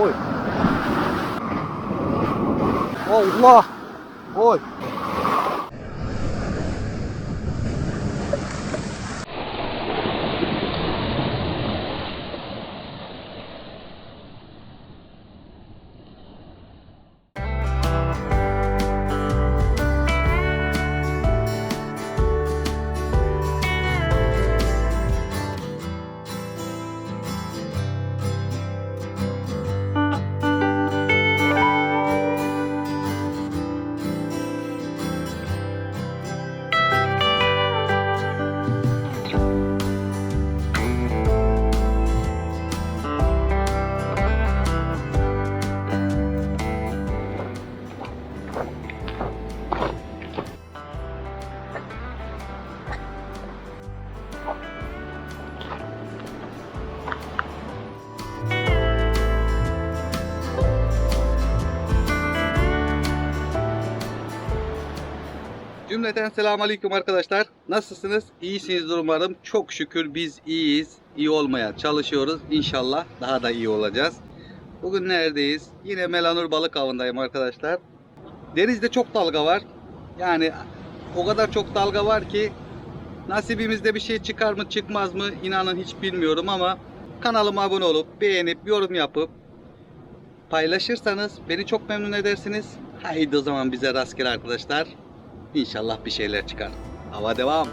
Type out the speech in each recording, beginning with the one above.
Oy. Allah. Oy. Cümleten selamun aleyküm arkadaşlar. Nasılsınız? İyisinizdir umarım. Çok şükür biz iyiyiz. İyi olmaya çalışıyoruz. İnşallah daha da iyi olacağız. Bugün neredeyiz? Yine Melanur balık avındayım arkadaşlar. Denizde çok dalga var. Yani o kadar çok dalga var ki nasibimizde bir şey çıkar mı çıkmaz mı inanın hiç bilmiyorum ama kanalıma abone olup beğenip yorum yapıp paylaşırsanız beni çok memnun edersiniz. Haydi o zaman bize rastgele arkadaşlar. İnşallah bir şeyler çıkar. Hava devam.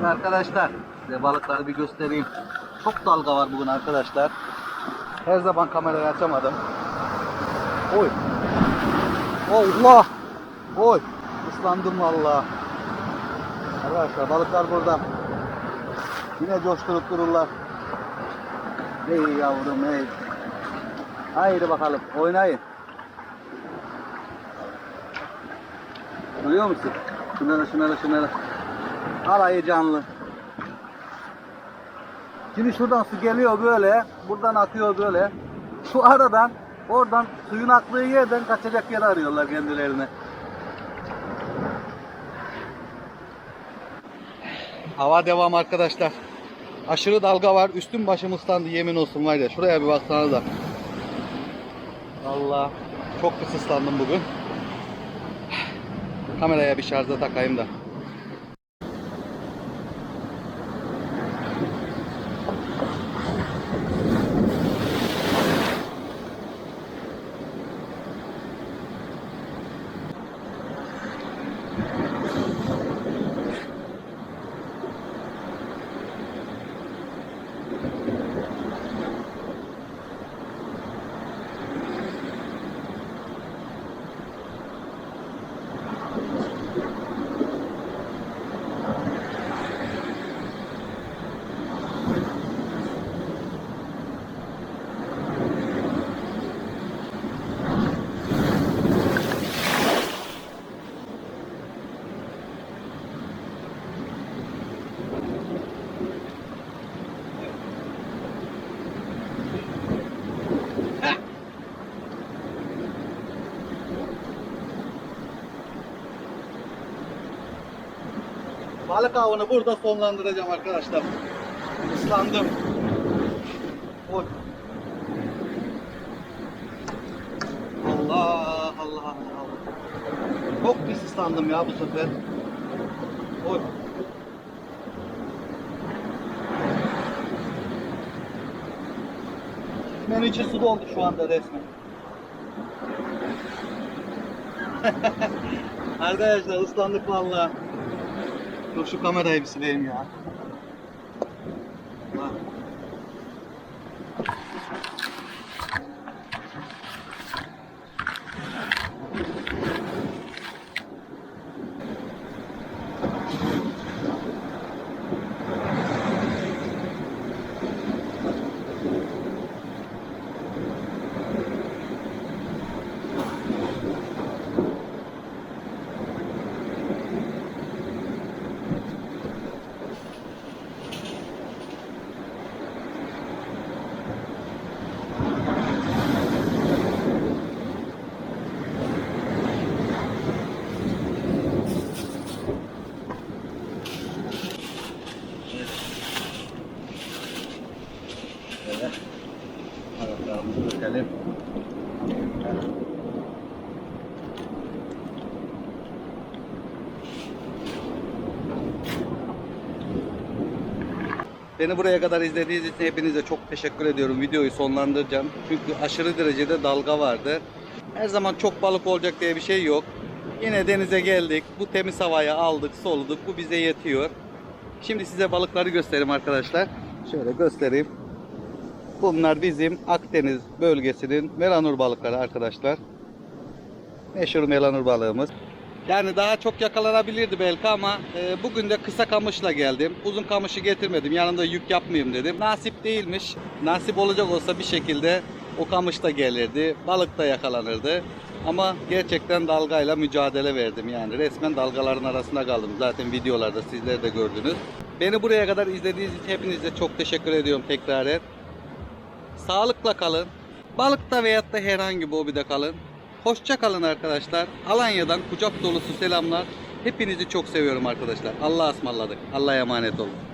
Evet arkadaşlar size balıkları bir göstereyim. Çok dalga var bugün arkadaşlar. Her zaman kamerayı açamadım. Oy. Allah. Oy. Islandım valla. Arkadaşlar balıklar burada. Yine coşturup dururlar. Ey yavrum ey. Haydi bakalım oynayın. Duyuyor musun? Şunları şunları şunları. Alayı canlı. Şimdi şuradan su geliyor böyle. Buradan akıyor böyle. Şu aradan oradan suyun aktığı yerden kaçacak yer arıyorlar kendilerine. Hava devam arkadaşlar. Aşırı dalga var. Üstüm başım ıslandı yemin olsun var ya. Şuraya bir baksana da. Allah. Çok pis ıslandım bugün. Kameraya bir şarja takayım da. Balık avını burada sonlandıracağım arkadaşlar. Islandım. Oy. Allah Allah Allah. Çok pis ıslandım ya bu sefer. Oy. Benim içi su doldu şu anda resmen. Arkadaşlar ıslandık vallahi. Dur şu kamerayı bir sileyim ya. Beni buraya kadar izlediğiniz için hepinize çok teşekkür ediyorum. Videoyu sonlandıracağım. Çünkü aşırı derecede dalga vardı. Her zaman çok balık olacak diye bir şey yok. Yine denize geldik. Bu temiz havayı aldık, soluduk. Bu bize yetiyor. Şimdi size balıkları göstereyim arkadaşlar. Şöyle göstereyim. Bunlar bizim Akdeniz bölgesinin melanur balıkları arkadaşlar. Meşhur melanur balığımız. Yani daha çok yakalanabilirdi belki ama e, bugün de kısa kamışla geldim. Uzun kamışı getirmedim. Yanımda yük yapmayayım dedim. Nasip değilmiş. Nasip olacak olsa bir şekilde o kamış da gelirdi. Balık da yakalanırdı. Ama gerçekten dalgayla mücadele verdim. Yani resmen dalgaların arasında kaldım. Zaten videolarda sizler de gördünüz. Beni buraya kadar izlediğiniz için hepinize çok teşekkür ediyorum tekrar. Sağlıkla kalın. Balıkta veyahut da herhangi bir hobide kalın. Hoşça kalın arkadaşlar. Alanya'dan kucak dolusu selamlar. Hepinizi çok seviyorum arkadaşlar. Allah'a ısmarladık. Allah'a emanet olun.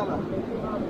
Emanet